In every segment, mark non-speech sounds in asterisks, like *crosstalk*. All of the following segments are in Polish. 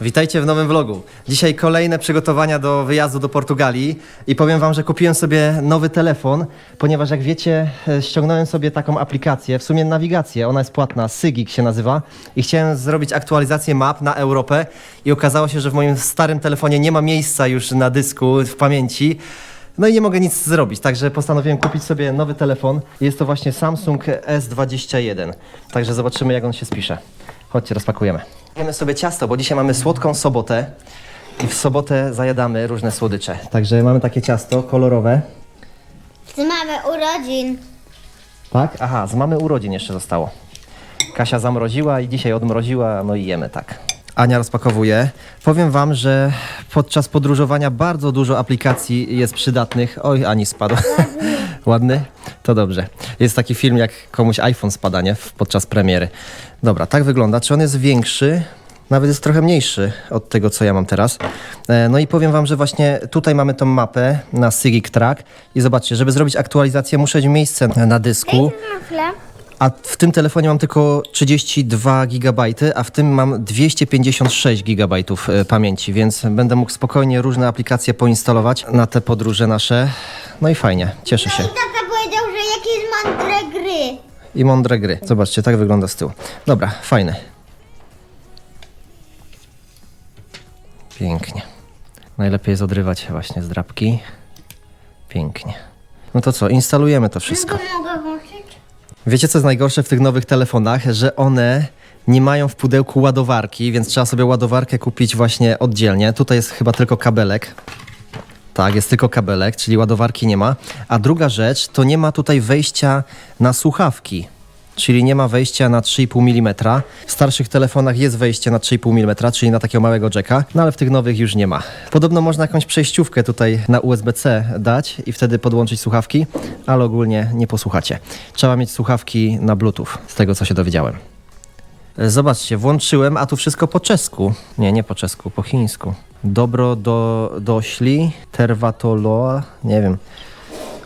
Witajcie w nowym vlogu. Dzisiaj kolejne przygotowania do wyjazdu do Portugalii i powiem wam, że kupiłem sobie nowy telefon, ponieważ jak wiecie, e, ściągnąłem sobie taką aplikację, w sumie nawigację, ona jest płatna, Sygik się nazywa i chciałem zrobić aktualizację map na Europę i okazało się, że w moim starym telefonie nie ma miejsca już na dysku, w pamięci. No i nie mogę nic zrobić, także postanowiłem kupić sobie nowy telefon. Jest to właśnie Samsung S21. Także zobaczymy, jak on się spisze. Chodźcie, rozpakujemy. Jemy sobie ciasto, bo dzisiaj mamy słodką sobotę i w sobotę zajadamy różne słodycze. Także mamy takie ciasto kolorowe. Z mamy urodzin. Tak? Aha, z mamy urodzin jeszcze zostało. Kasia zamroziła i dzisiaj odmroziła, no i jemy tak. Ania rozpakowuje. Powiem wam, że podczas podróżowania bardzo dużo aplikacji jest przydatnych. Oj, Ani spadł. Ładny? To dobrze. Jest taki film, jak komuś iPhone spada, nie? Podczas premiery. Dobra, tak wygląda. Czy on jest większy? Nawet jest trochę mniejszy od tego, co ja mam teraz. E, No i powiem wam, że właśnie tutaj mamy tą mapę na Sigik Track i zobaczcie, żeby zrobić aktualizację muszę mieć miejsce na dysku, chwilę. A w tym telefonie mam tylko 32 GB, a w tym mam 256 GB e, pamięci, więc będę mógł spokojnie różne aplikacje poinstalować na te podróże nasze. No i fajnie, cieszę się. I tata powiedział, że jakieś mądre gry. I mądre gry. Zobaczcie, tak wygląda z tyłu. Dobra, fajne. Pięknie. Najlepiej jest odrywać właśnie z drapki. Pięknie. No to co, instalujemy to wszystko. Mogę? Wiecie, co jest najgorsze w tych nowych telefonach? Że one nie mają w pudełku ładowarki, więc trzeba sobie ładowarkę kupić właśnie oddzielnie. Tutaj jest chyba tylko kabelek. Tak, jest tylko kabelek, czyli ładowarki nie ma. A druga rzecz, to nie ma tutaj wejścia na słuchawki. Czyli nie ma wejścia na 3,5 mm. W starszych telefonach jest wejście na 3,5 mm, czyli na takiego małego jacka, no ale w tych nowych już nie ma. Podobno można jakąś przejściówkę tutaj na USB-C dać i wtedy podłączyć słuchawki, ale ogólnie nie posłuchacie. Trzeba mieć słuchawki na Bluetooth, z tego co się dowiedziałem. Zobaczcie, włączyłem, a tu wszystko po czesku. Nie, nie po czesku, po chińsku. Dobro do, dośli, tervatoloa, nie wiem.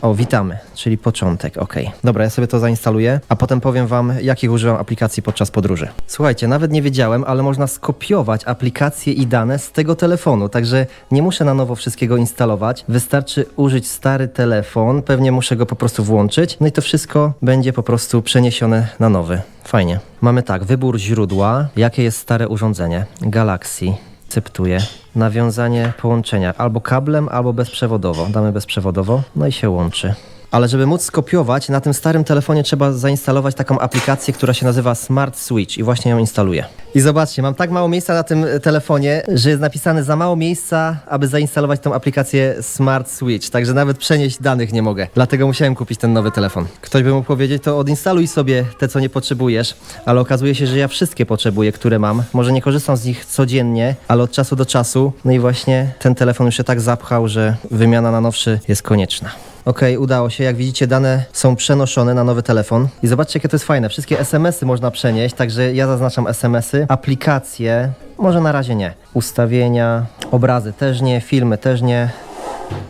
O, witamy, czyli początek, ok. Dobra, ja sobie to zainstaluję, a potem powiem wam, jakich używam aplikacji podczas podróży. Słuchajcie, nawet nie wiedziałem, ale można skopiować aplikacje i dane z tego telefonu, także nie muszę na nowo wszystkiego instalować. Wystarczy użyć stary telefon, pewnie muszę go po prostu włączyć, no i to wszystko będzie po prostu przeniesione na nowy. Fajnie. Mamy tak, wybór źródła, jakie jest stare urządzenie. Galaxy. Akceptuję. Nawiązanie połączenia albo kablem, albo bezprzewodowo. Damy bezprzewodowo, no i się łączy. Ale żeby móc skopiować, na tym starym telefonie trzeba zainstalować taką aplikację, która się nazywa Smart Switch i właśnie ją instaluję. I zobaczcie, mam tak mało miejsca na tym e, telefonie, że jest napisane za mało miejsca, aby zainstalować tą aplikację Smart Switch, także nawet przenieść danych nie mogę. Dlatego musiałem kupić ten nowy telefon. Ktoś by mógł powiedzieć, to odinstaluj sobie te, co nie potrzebujesz, ale okazuje się, że ja wszystkie potrzebuję, które mam. Może nie korzystam z nich codziennie, ale od czasu do czasu. No i właśnie ten telefon już się tak zapchał, że wymiana na nowszy jest konieczna. Okej, udało się. Jak widzicie, dane są przenoszone na nowy telefon. I zobaczcie, jakie to jest fajne. Wszystkie SMS-y można przenieść, także ja zaznaczam SMS-y. Aplikacje, może na razie nie. Ustawienia, obrazy też nie, filmy też nie,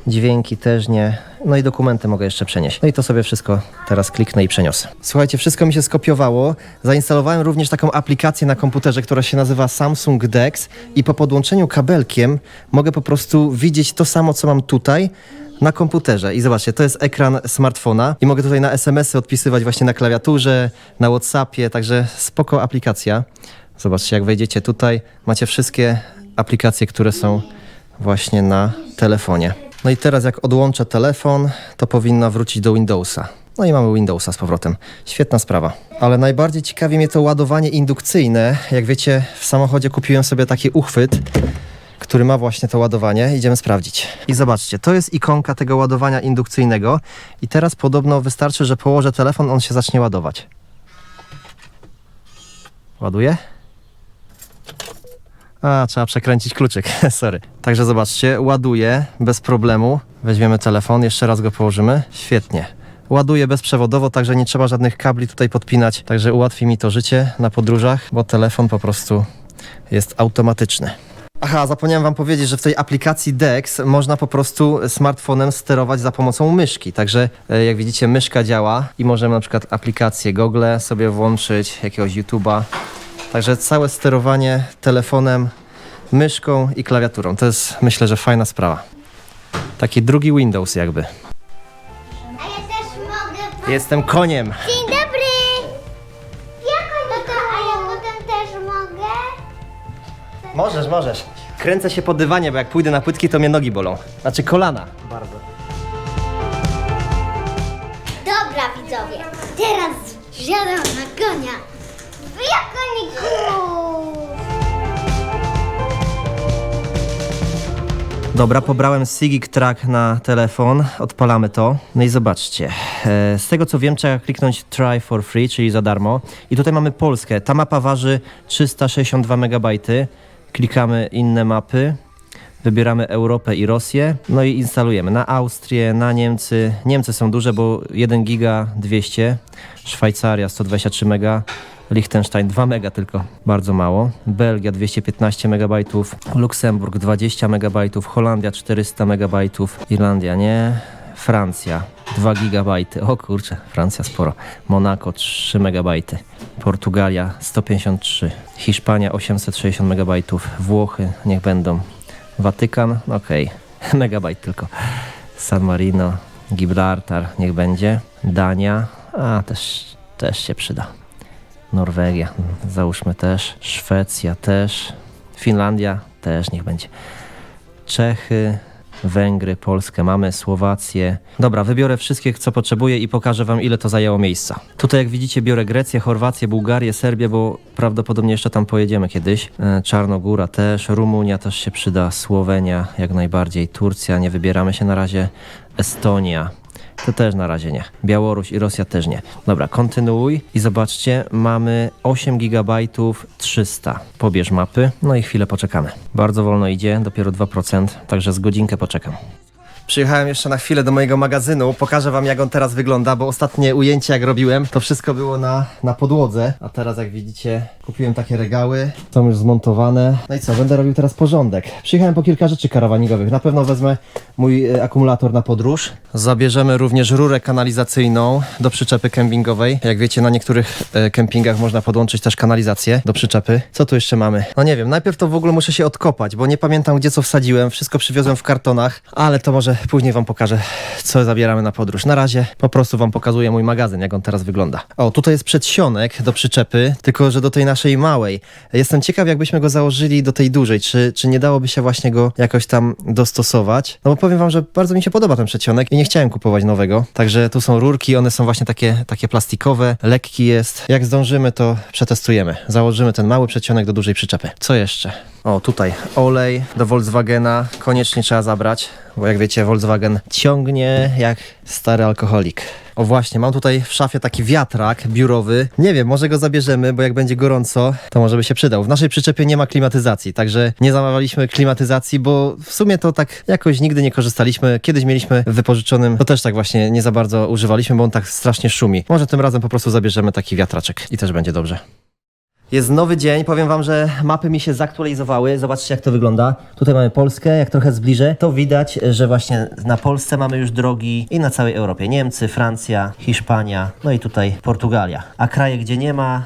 dźwięki też nie. No i dokumenty mogę jeszcze przenieść. No i to sobie wszystko teraz kliknę i przeniosę. Słuchajcie, wszystko mi się skopiowało. Zainstalowałem również taką aplikację na komputerze, która się nazywa Samsung Dex i po podłączeniu kabelkiem mogę po prostu widzieć to samo, co mam tutaj na komputerze. I zobaczcie, to jest ekran smartfona i mogę tutaj na SMS-y odpisywać właśnie na klawiaturze, na Whatsappie, także spoko aplikacja. Zobaczcie, jak wejdziecie tutaj, macie wszystkie aplikacje, które są właśnie na telefonie. No i teraz jak odłączę telefon, to powinna wrócić do Windowsa. No i mamy Windowsa z powrotem. Świetna sprawa. Ale najbardziej ciekawi mnie to ładowanie indukcyjne. Jak wiecie, w samochodzie kupiłem sobie taki uchwyt, który ma właśnie to ładowanie. Idziemy sprawdzić. I zobaczcie, to jest ikonka tego ładowania indukcyjnego i teraz podobno wystarczy, że położę telefon, on się zacznie ładować. Ładuje? A, trzeba przekręcić kluczyk, *laughs* sorry. Także zobaczcie, ładuje bez problemu. Weźmiemy telefon, jeszcze raz go położymy. Świetnie. Ładuje bezprzewodowo, także nie trzeba żadnych kabli tutaj podpinać. Także ułatwi mi to życie na podróżach, bo telefon po prostu jest automatyczny. Aha, zapomniałem wam powiedzieć, że w tej aplikacji Dex można po prostu smartfonem sterować za pomocą myszki. Także e, jak widzicie, myszka działa i możemy na przykład aplikację Google sobie włączyć, jakiegoś YouTube'a. Także całe sterowanie telefonem myszką i klawiaturą. To jest myślę, że fajna sprawa. Taki drugi Windows jakby. Jestem koniem. Dzień Możesz, możesz. Kręcę się po dywanie, bo jak pójdę na płytki, to mnie nogi bolą. Znaczy kolana. Bardzo. Dobra widzowie, teraz wsiadam na konia. Ja koniku! Dobra, pobrałem Sigik Track na telefon, odpalamy to. No i zobaczcie, e, z tego co wiem trzeba kliknąć Try for Free, czyli za darmo. I tutaj mamy Polskę, ta mapa waży 362 MB. Klikamy inne mapy, wybieramy Europę i Rosję, no i instalujemy na Austrię, na Niemcy. Niemcy są duże, bo 1 giga 200, Szwajcaria 123 mega. Liechtenstein 2 mega tylko, bardzo mało. Belgia 215 MB, Luksemburg 20 MB, Holandia 400 MB, Irlandia nie, Francja 2 GB. O kurczę, Francja sporo. Monako 3 MB, Portugalia 153, Hiszpania 860 MB, Włochy niech będą. Watykan, okej, *laughs* megabajt tylko. San Marino, Gibraltar niech będzie. Dania, a też, też się przyda. Norwegia, załóżmy też, Szwecja też, Finlandia też niech będzie. Czechy, Węgry, Polskę mamy, Słowację. Dobra, wybiorę wszystkich, co potrzebuję i pokażę wam, ile to zajęło miejsca. Tutaj, jak widzicie, biorę Grecję, Chorwację, Bułgarię, Serbię, bo prawdopodobnie jeszcze tam pojedziemy kiedyś. E, Czarnogóra też, Rumunia też się przyda, Słowenia jak najbardziej, Turcja, nie wybieramy się na razie, Estonia. To też na razie nie. Białoruś i Rosja też nie. Dobra, kontynuuj i zobaczcie, mamy 8 GB 300. Pobierz mapy, no i chwilę poczekamy. Bardzo wolno idzie, dopiero 2%, także z godzinkę poczekam. Przyjechałem jeszcze na chwilę do mojego magazynu. Pokażę wam, jak on teraz wygląda, bo ostatnie ujęcie, jak robiłem, to wszystko było na, na podłodze. A teraz, jak widzicie, kupiłem takie regały. Są już zmontowane. No i co, będę robił teraz porządek. Przyjechałem po kilka rzeczy karawaningowych. Na pewno wezmę mój e, akumulator na podróż. Zabierzemy również rurę kanalizacyjną do przyczepy kempingowej. Jak wiecie, na niektórych e, kempingach można podłączyć też kanalizację do przyczepy. Co tu jeszcze mamy? No nie wiem, najpierw to w ogóle muszę się odkopać, bo nie pamiętam, gdzie co wsadziłem. Wszystko przywiozłem w kartonach, ale to może później wam pokażę, co zabieramy na podróż. Na razie po prostu wam pokazuję mój magazyn, jak on teraz wygląda. O, tutaj jest przedsionek do przyczepy, tylko że do tej naszej małej. Jestem ciekaw, jakbyśmy go założyli do tej dużej. Czy, czy nie dałoby się właśnie go jakoś tam dostosować? No bo powiem wam, że bardzo mi się podoba ten przedsionek i nie chciałem kupować nowego. Także tu są rurki, one są właśnie takie, takie plastikowe, lekki jest. Jak zdążymy, to przetestujemy. Założymy ten mały przedsionek do dużej przyczepy. Co jeszcze? O, tutaj olej do Volkswagena koniecznie trzeba zabrać, bo jak wiecie, Volkswagen ciągnie jak stary alkoholik. O właśnie, mam tutaj w szafie taki wiatrak biurowy. Nie wiem, może go zabierzemy, bo jak będzie gorąco, to może by się przydał. W naszej przyczepie nie ma klimatyzacji, także nie zamawialiśmy klimatyzacji, bo w sumie to tak jakoś nigdy nie korzystaliśmy. Kiedyś mieliśmy w wypożyczonym, to też tak właśnie nie za bardzo używaliśmy, bo on tak strasznie szumi. Może tym razem po prostu zabierzemy taki wiatraczek i też będzie dobrze. Jest nowy dzień, powiem wam, że mapy mi się zaktualizowały. Zobaczcie, jak to wygląda. Tutaj mamy Polskę, jak trochę zbliżę, to widać, że właśnie na Polsce mamy już drogi i na całej Europie. Niemcy, Francja, Hiszpania, no i tutaj Portugalia. A kraje, gdzie nie ma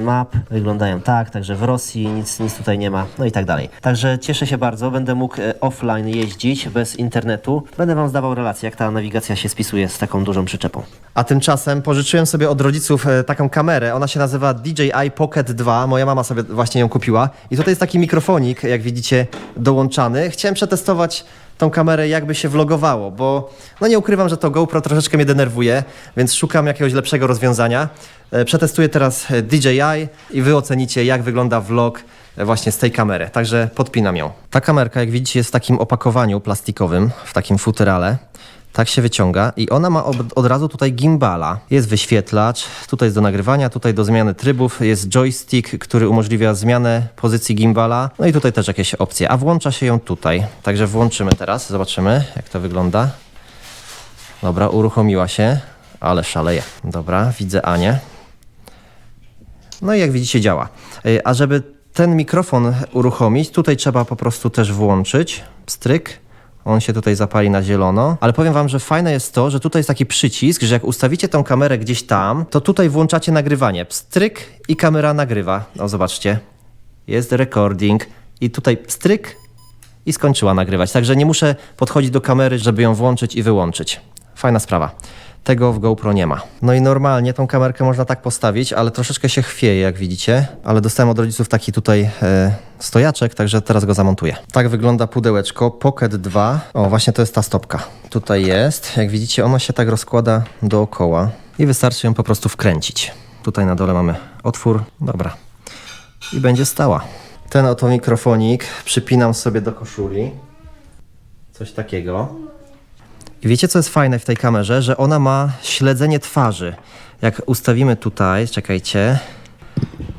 map, wyglądają tak, także w Rosji nic, nic tutaj nie ma, no i tak dalej. Także cieszę się bardzo, będę mógł e, offline jeździć bez internetu. Będę wam zdawał relację, jak ta nawigacja się spisuje z taką dużą przyczepą. A tymczasem pożyczyłem sobie od rodziców e, taką kamerę. Ona się nazywa DJI Pocket 2. Moja mama sobie właśnie ją kupiła. I tutaj jest taki mikrofonik, jak widzicie, dołączany. Chciałem przetestować tą kamerę, jakby się vlogowało, bo no nie ukrywam, że to GoPro troszeczkę mnie denerwuje, więc szukam jakiegoś lepszego rozwiązania. E, Przetestuję teraz e, DJI i wy ocenicie, jak wygląda vlog e, właśnie z tej kamery. Także podpinam ją. Ta kamerka, jak widzicie, jest w takim opakowaniu plastikowym, w takim futerale. Tak się wyciąga i ona ma od, razu tutaj gimbala. Jest wyświetlacz, tutaj jest do nagrywania, tutaj do zmiany trybów, jest joystick, który umożliwia zmianę pozycji gimbala. No i tutaj też jakieś opcje, a włącza się ją tutaj. Także włączymy teraz, zobaczymy jak to wygląda. Dobra, uruchomiła się, ale szaleje. Dobra, widzę Anię. No i jak widzicie działa. Y, A żeby ten mikrofon uruchomić, tutaj trzeba po prostu też włączyć stryk. On się tutaj zapali na zielono, ale powiem wam, że fajne jest to, że tutaj jest taki przycisk, że jak ustawicie tą kamerę gdzieś tam, to tutaj włączacie nagrywanie. Stryk i kamera nagrywa. O, zobaczcie. Jest recording i tutaj stryk i skończyła nagrywać. Także nie muszę podchodzić do kamery, żeby ją włączyć i wyłączyć. Fajna sprawa. Tego w GoPro nie ma. No i normalnie tą kamerkę można tak postawić, ale troszeczkę się chwieje, jak widzicie. Ale dostałem od rodziców taki tutaj e, stojaczek, także teraz go zamontuję. Tak wygląda pudełeczko Pocket 2. O, właśnie to jest ta stopka. Tutaj jest. Jak widzicie, ona się tak rozkłada dookoła i wystarczy ją po prostu wkręcić. Tutaj na dole mamy otwór. Dobra. I będzie stała. Ten oto mikrofonik przypinam sobie do koszuli. Coś takiego. I wiecie, co jest fajne w tej kamerze? Że ona ma śledzenie twarzy. Jak ustawimy tutaj, czekajcie,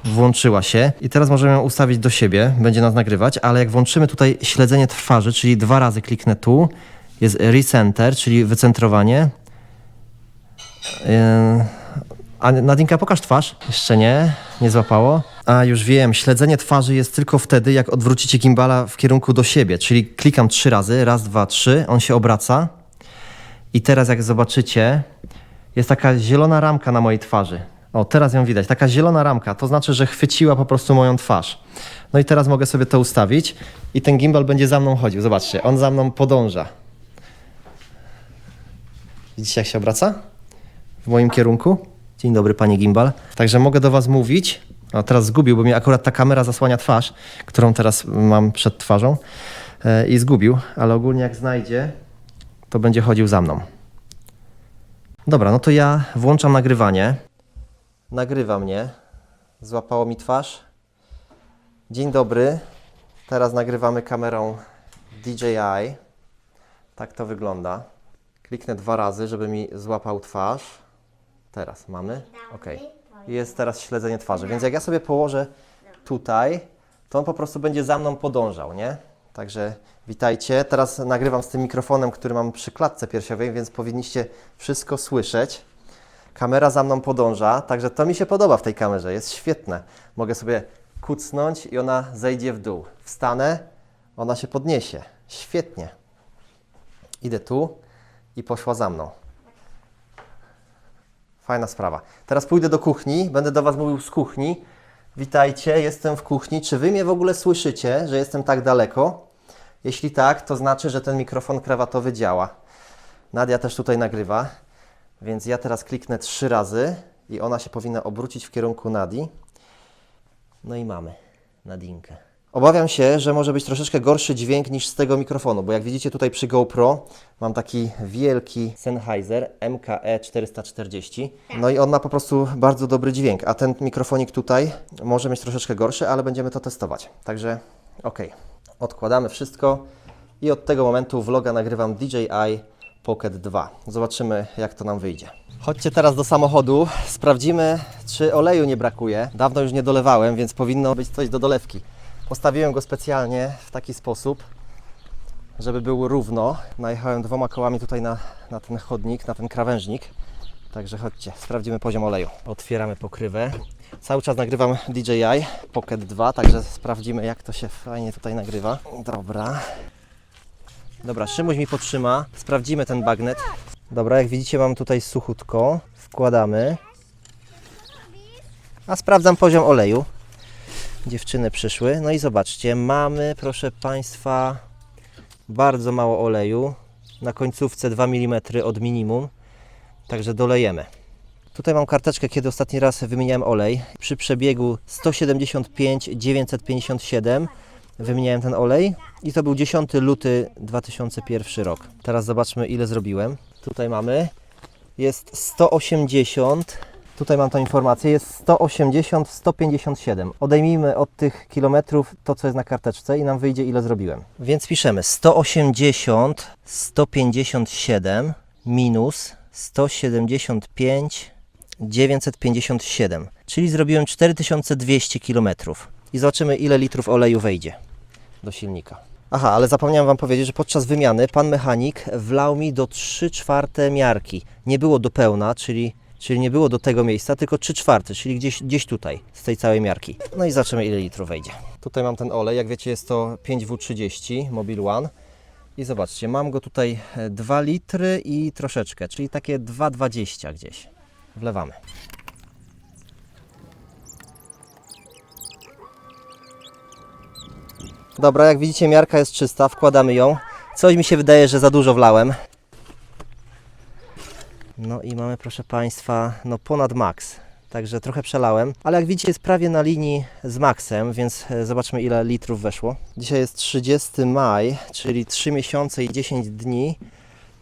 włączyła się i teraz możemy ją ustawić do siebie, będzie nas nagrywać, ale jak włączymy tutaj śledzenie twarzy, czyli dwa razy kliknę tu, jest recenter, czyli wycentrowanie. Yy, A Nadinka, pokaż twarz. Jeszcze nie, nie złapało. A już wiem, śledzenie twarzy jest tylko wtedy, jak odwrócicie gimbala w kierunku do siebie, czyli klikam trzy razy, raz, dwa, trzy, on się obraca. I teraz jak zobaczycie, jest taka zielona ramka na mojej twarzy. O, teraz ją widać. Taka zielona ramka, to znaczy, że chwyciła po prostu moją twarz. No i teraz mogę sobie to ustawić i ten gimbal będzie za mną chodził. Zobaczcie, on za mną podąża. Widzicie, jak się obraca? W moim kierunku. Dzień dobry, panie gimbal. Także mogę do was mówić. A teraz zgubił, bo mi akurat ta kamera zasłania twarz, którą teraz mam przed twarzą. E, I zgubił, ale ogólnie jak znajdzie, to będzie chodził za mną. Dobra, no to ja włączam nagrywanie. Nagrywa mnie. Złapało mi twarz. Dzień dobry. Teraz nagrywamy kamerą DJI. Tak to wygląda. Kliknę dwa razy, żeby mi złapał twarz. Teraz mamy. Ok. Jest teraz śledzenie twarzy. Więc jak ja sobie położę tutaj, to on po prostu będzie za mną podążał, nie? Także witajcie. Teraz nagrywam z tym mikrofonem, który mam przy klatce piersiowej, więc powinniście wszystko słyszeć. Kamera za mną podąża, także to mi się podoba w tej kamerze, jest świetne. Mogę sobie kucnąć i ona zejdzie w dół. Wstanę, ona się podniesie. Świetnie. Idę tu i poszła za mną. Fajna sprawa. Teraz pójdę do kuchni, będę do Was mówił z kuchni. Witajcie, jestem w kuchni. Czy Wy mnie w ogóle słyszycie, że jestem tak daleko? Jeśli tak, to znaczy, że ten mikrofon krawatowy działa. Nadia też tutaj nagrywa, więc ja teraz kliknę trzy razy i ona się powinna obrócić w kierunku Nadi. No i mamy Nadinkę. Obawiam się, że może być troszeczkę gorszy dźwięk niż z tego mikrofonu, bo jak widzicie tutaj przy GoPro mam taki wielki Sennheiser MKE 440. No i on ma po prostu bardzo dobry dźwięk, a ten mikrofonik tutaj może mieć troszeczkę gorszy, ale będziemy to testować. Także ok, odkładamy wszystko i od tego momentu vloga nagrywam DJI Pocket 2. Zobaczymy, jak to nam wyjdzie. Chodźcie teraz do samochodu, sprawdzimy, czy oleju nie brakuje. Dawno już nie dolewałem, więc powinno być coś do dolewki. Postawiłem go specjalnie w taki sposób, żeby był równo. Najechałem dwoma kołami tutaj na, na ten chodnik, na ten krawężnik. Także chodźcie, sprawdzimy poziom oleju. Otwieramy pokrywę. Cały czas nagrywam DJI Pocket 2, także sprawdzimy jak to się fajnie tutaj nagrywa. Dobra. Dobra, Szymuś mi potrzyma. Sprawdzimy ten bagnet. Dobra, jak widzicie mam tutaj suchutko. Wkładamy. A sprawdzam poziom oleju. Dziewczyny przyszły. No i zobaczcie, mamy, proszę Państwa, bardzo mało oleju. Na końcówce 2 mm od minimum. Także dolejemy. Tutaj mam karteczkę, kiedy ostatni raz wymieniałem olej. Przy przebiegu 175 957 wymieniałem ten olej i to był 10 luty 2001 rok. Teraz zobaczmy ile zrobiłem. Tutaj mamy jest 180 Tutaj mam tą informację, jest 180, 157. Odejmijmy od tych kilometrów to, co jest na karteczce i nam wyjdzie, ile zrobiłem. Więc piszemy 180, 157 minus 175, 957. Czyli zrobiłem 4200 kilometrów. I zobaczymy, ile litrów oleju wejdzie do silnika. Aha, ale zapomniałem Wam powiedzieć, że podczas wymiany pan mechanik wlał mi do 3 czwarte miarki. Nie było do pełna, czyli, czyli nie było do tego miejsca, tylko 3 czwarte, czyli gdzieś, gdzieś tutaj, z tej całej miarki. No i zobaczymy, ile litrów wejdzie. Tutaj mam ten olej, jak wiecie jest to 5W30 Mobil One. I zobaczcie, mam go tutaj e, 2 litry i troszeczkę, czyli takie 2,20 gdzieś. Wlewamy. Dobra, jak widzicie miarka jest czysta, wkładamy ją. Coś mi się wydaje, że za dużo wlałem. No i mamy, proszę Państwa, no ponad maks. Także trochę przelałem, ale jak widzicie jest prawie na linii z maksem, więc e, zobaczmy ile litrów weszło. Dzisiaj jest 30 maj, czyli 3 miesiące i 10 dni.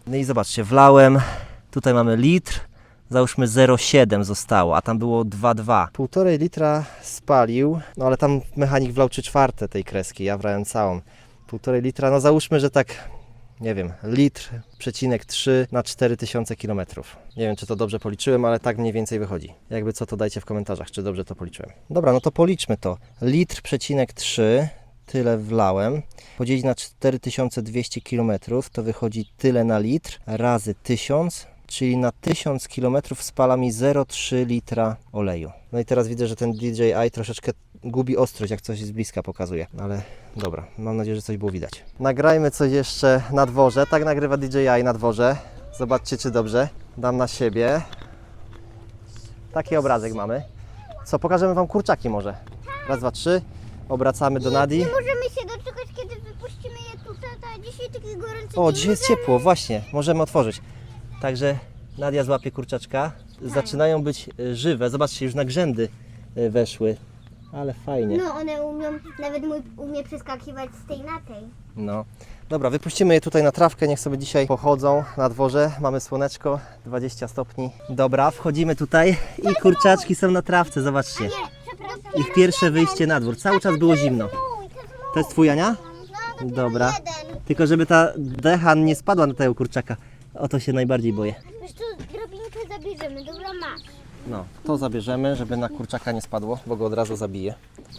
No i zobaczcie, wlałem, tutaj mamy litr, załóżmy 0,7 zostało, a tam było 2,2. Półtorej litra spalił, no ale tam mechanik wlał 3 czwarte tej kreski, ja wlałem całą. Półtorej litra, no załóżmy, że tak, nie wiem, litr, przecinek 3 na 4000 km. Nie wiem, czy to dobrze policzyłem, ale tak mniej więcej wychodzi. Jakby co, to dajcie w komentarzach, czy dobrze to policzyłem. Dobra, no to policzmy to. Litr, przecinek 3, tyle wlałem. Podzielić na 4200 km, to wychodzi tyle na litr, razy 1000, czyli na 1000 km spala mi 0,3 litra oleju. No i teraz widzę, że ten DJI troszeczkę gubi ostrość, jak coś z bliska pokazuje, ale dobra, mam nadzieję, że coś było widać. Nagrajmy coś jeszcze na dworze, tak nagrywa DJI na dworze. Zobaczcie, czy dobrze. Dam na siebie. Taki obrazek mamy. Co, pokażemy Wam kurczaki może. Raz, dwa, trzy. Obracamy do Nadi. Nie możemy się doczekać, kiedy wypuścimy je tutaj, a dzisiaj taki gorący O, dzień. dzisiaj jest ciepło, właśnie, możemy otworzyć. Także Nadia złapie kurczaczka. Zaczynają być e, żywe. Zobaczcie, już na grzędy e, weszły. Ale fajnie. No, one umią, nawet mój umie przeskakiwać z tej na tej. No. Dobra, wypuścimy je tutaj na trawkę, niech sobie dzisiaj pochodzą na dworze. Mamy słoneczko, 20 stopni. Dobra, wchodzimy tutaj i kurczaczki są na trawce, zobaczcie. Nie, przepraszam. Ich pierwsze wyjście na dwór. Cały czas było zimno. To jest twój, Ania? No, Dobra. Tylko żeby ta decha nie spadła na tego kurczaka. O to się najbardziej boję. Wiesz co, drobinkę zabierzemy, dobra masz. No, to zabierzemy, żeby na kurczaka nie spadło, bo go od razu zabije.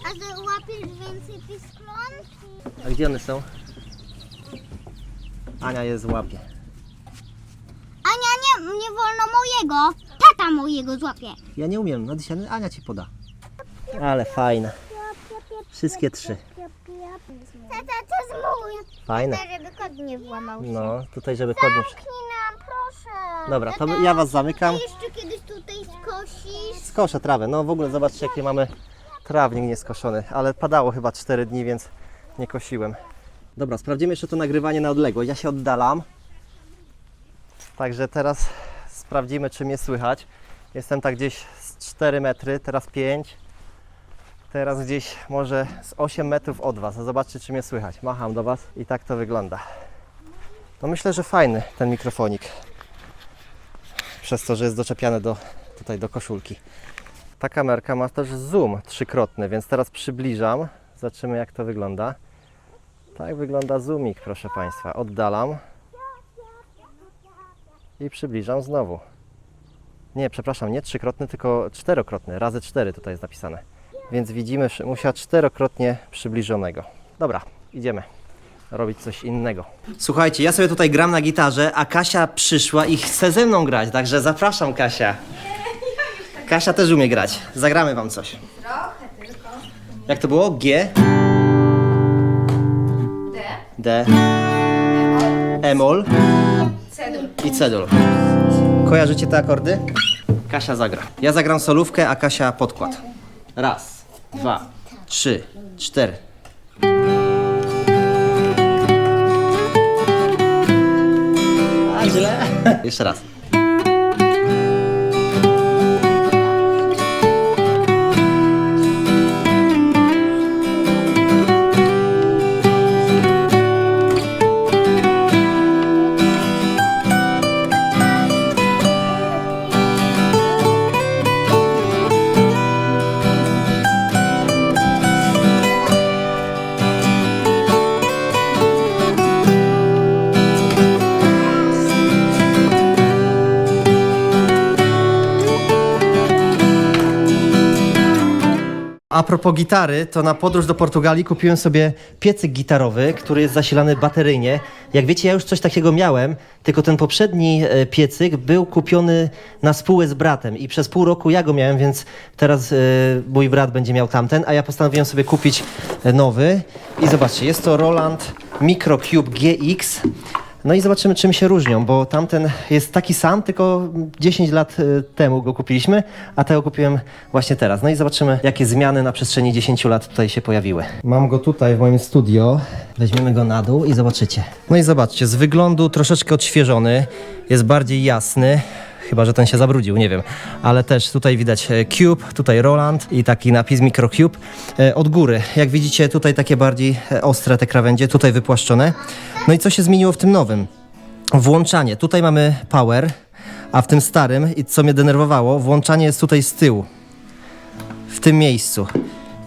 A że łapiesz więcej piskląt? A gdzie one są? Ania je złapie. Ania, nie, nie wolno mojego. Tata mojego złapie. Ja nie umiem, no dzisiaj Ania ci poda. Ale fajne. Wszystkie trzy. Tata, to jest mój. Fajne. Żeby kot nie włamał się. No, tutaj żeby kod nie. Zamknij nam, proszę. Dobra, to Tata, ja was zamykam. Jeszcze kiedyś tutaj skosisz. Skoszę trawę. No w ogóle zobaczcie jaki mamy trawnik nieskoszony, ale padało chyba 4 dni, więc nie kosiłem. Dobra, sprawdzimy jeszcze to nagrywanie na odległość. Ja się oddalam. Także teraz sprawdzimy czy mnie słychać. Jestem tak gdzieś z 4 metry, teraz 5. Teraz gdzieś może z 8 metrów od Was. Zobaczcie czy mnie słychać. Macham do Was i tak to wygląda. No myślę, że fajny ten mikrofonik. Przez to, że jest doczepiany do, tutaj do koszulki. Ta kamerka ma też zoom trzykrotny, więc teraz przybliżam. Zobaczymy jak to wygląda. Tak wygląda zoomik, proszę Państwa. Oddalam i przybliżam znowu. Nie, przepraszam, nie trzykrotny, tylko czterokrotny. Razy cztery tutaj jest napisane. Więc widzimy Szymusia czterokrotnie przybliżonego. Dobra, idziemy robić coś innego. Słuchajcie, ja sobie tutaj gram na gitarze, a Kasia przyszła i chce ze mną grać, także zapraszam Kasia. Kasia też umie grać. Zagramy wam coś. Trochę tylko. Jak to było? G, D. D, Emol Cedul. i Cedul. Kojarzycie te akordy? Kasia zagra. Ja zagram solówkę, a Kasia podkład. Raz, dwa, trzy, cztery. A źle. Jeszcze raz. A propos gitary, to na podróż do Portugalii kupiłem sobie piecyk gitarowy, który jest zasilany bateryjnie. Jak wiecie, ja już coś takiego miałem, tylko ten poprzedni e, piecyk był kupiony na spółę z bratem i przez pół roku ja go miałem, więc teraz e, mój brat będzie miał tamten, a ja postanowiłem sobie kupić e, nowy. I zobaczcie, jest to Roland Microcube GX. No i zobaczymy, czym się różnią, bo tamten jest taki sam, tylko 10 lat y, temu go kupiliśmy, a tego kupiłem właśnie teraz. No i zobaczymy, jakie zmiany na przestrzeni 10 lat tutaj się pojawiły. Mam go tutaj w moim studio. Weźmiemy go na dół i zobaczycie. No i zobaczcie, z wyglądu troszeczkę odświeżony, jest bardziej jasny. Chyba, że ten się zabrudził, nie wiem. Ale też tutaj widać e, Cube, tutaj Roland i taki napis Microcube. E, Od góry, jak widzicie, tutaj takie bardziej e, ostre te krawędzie, tutaj wypłaszczone. No i co się zmieniło w tym nowym? Włączanie. Tutaj mamy power, a w tym starym, i co mnie denerwowało, włączanie jest tutaj z tyłu. W tym miejscu.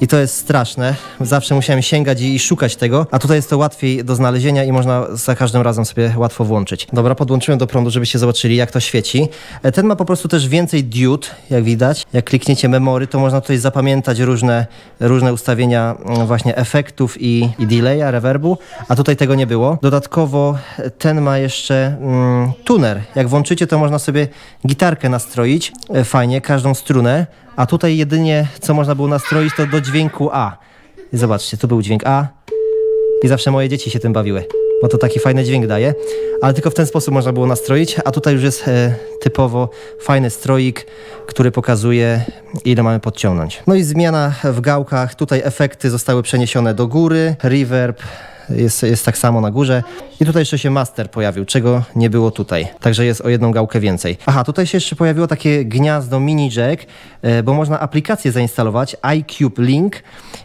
I to jest straszne. Zawsze musiałem sięgać i, szukać tego, a tutaj jest to łatwiej do znalezienia i można za każdym razem sobie łatwo włączyć. Dobra, podłączyłem do prądu, żebyście zobaczyli, jak to świeci. E, Ten ma po prostu też więcej diod, jak widać. Jak klikniecie memory, to można tutaj zapamiętać różne, różne ustawienia mm, właśnie efektów i, i delaya, rewerbu, a tutaj tego nie było. Dodatkowo e, ten ma jeszcze mm, tuner. Jak włączycie, to można sobie gitarkę nastroić e, fajnie, każdą strunę, a tutaj jedynie co można było nastroić to do dźwięku A. Zobaczcie, tu był dźwięk A. I zawsze moje dzieci się tym bawiły, bo to taki fajny dźwięk daje, ale tylko w ten sposób można było nastroić, a tutaj już jest e, typowo fajny stroik, który pokazuje ile mamy podciągnąć. No i zmiana w gałkach, tutaj efekty zostały przeniesione do góry, reverb, jest, jest tak samo na górze. I tutaj jeszcze się master pojawił, czego nie było tutaj. Także jest o jedną gałkę więcej. Aha, tutaj się jeszcze pojawiło takie gniazdo mini jack, e, bo można aplikację zainstalować, iCube Link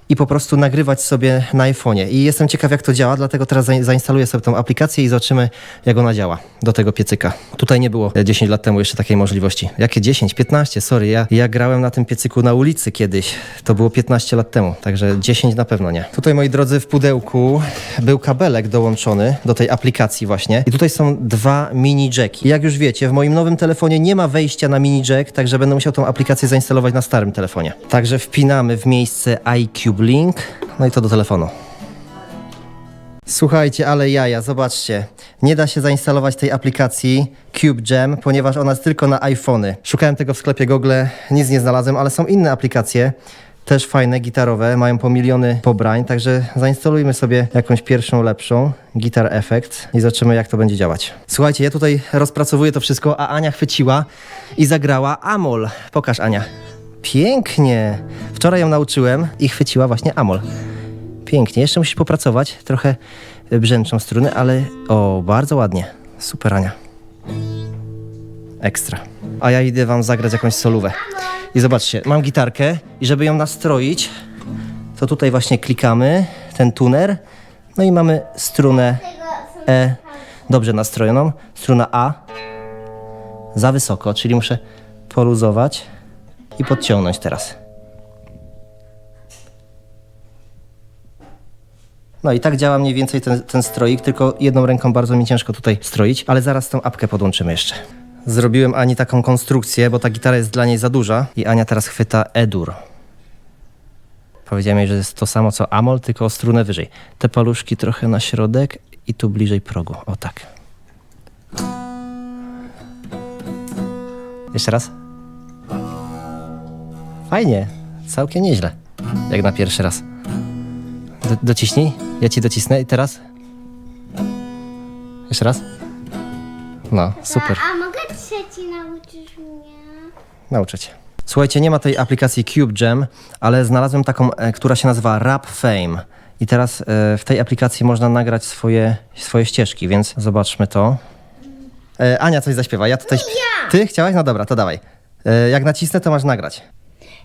i po prostu nagrywać sobie na iPhone'ie. I jestem ciekaw jak to działa, dlatego teraz zain- zainstaluję sobie tą aplikację i zobaczymy jak ona działa do tego piecyka. Tutaj nie było e, 10 lat temu jeszcze takiej możliwości. Jakie 10? 15, sorry. Ja, ja grałem na tym piecyku na ulicy kiedyś. To było 15 lat temu, także 10 na pewno nie. Tutaj moi drodzy w pudełku był kabelek dołączony do tej aplikacji właśnie. I tutaj są dwa mini jacki. Jak już wiecie, w moim nowym telefonie nie ma wejścia na mini jack, także będę musiał tą aplikację zainstalować na starym telefonie. Także wpinamy w miejsce iCube Link, no i to do telefonu. Słuchajcie, ale jaja, zobaczcie. Nie da się zainstalować tej aplikacji Cube Jam, ponieważ ona jest tylko na iPhony. Szukałem tego w sklepie Google, nic nie znalazłem, ale są inne aplikacje, też fajne, gitarowe, mają po miliony pobrań, także zainstalujmy sobie jakąś pierwszą, lepszą, Guitar Effect i zobaczymy jak to będzie działać. Słuchajcie, ja tutaj rozpracowuję to wszystko, a Ania chwyciła i zagrała Amol. Pokaż Ania. Pięknie. Wczoraj ją nauczyłem i chwyciła właśnie Amol. Pięknie. Jeszcze musisz popracować. Trochę brzęczą struny, ale o, bardzo ładnie. Super, Ania. Ekstra. A ja idę wam zagrać jakąś solówę. I zobaczcie, mam gitarkę i żeby ją nastroić, to tutaj właśnie klikamy ten tuner. No i mamy strunę E dobrze nastrojoną. Struna A za wysoko, czyli muszę poluzować i podciągnąć teraz. No i tak działa mniej więcej ten, ten stroik, tylko jedną ręką bardzo mi ciężko tutaj stroić, ale zaraz tą apkę podłączymy jeszcze. Zrobiłem Ani taką konstrukcję, bo ta gitara jest dla niej za duża i Ania teraz chwyta E-dur. Powiedziałem jej, że jest to samo co Amol, tylko o strunę wyżej. Te paluszki trochę na środek i tu bliżej progu. O tak. Jeszcze raz. Fajnie, całkiem nieźle. Jak na pierwszy raz. Do, dociśnij, ja ci docisnę i teraz. Jeszcze raz. No, super. Trzeci nauczysz mnie? Nauczę cię. Słuchajcie, nie ma tej aplikacji Cube Jam, ale znalazłem taką, e, która się nazywa Rap Fame. I teraz e, w tej aplikacji można nagrać swoje, swoje ścieżki, więc zobaczmy to. E, Ania coś zaśpiewa, ja tutaj... śp- Ty chciałaś? No dobra, to dawaj. E, jak nacisnę, to masz nagrać.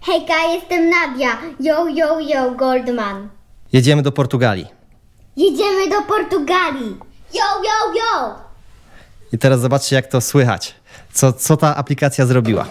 Hejka, jestem Nadia. Yo, yo, yo, Goldman. Jedziemy do Portugalii. Jedziemy do Portugalii. Yo, yo, yo. I teraz zobaczcie, jak to słychać. Co, co ta aplikacja zrobiła.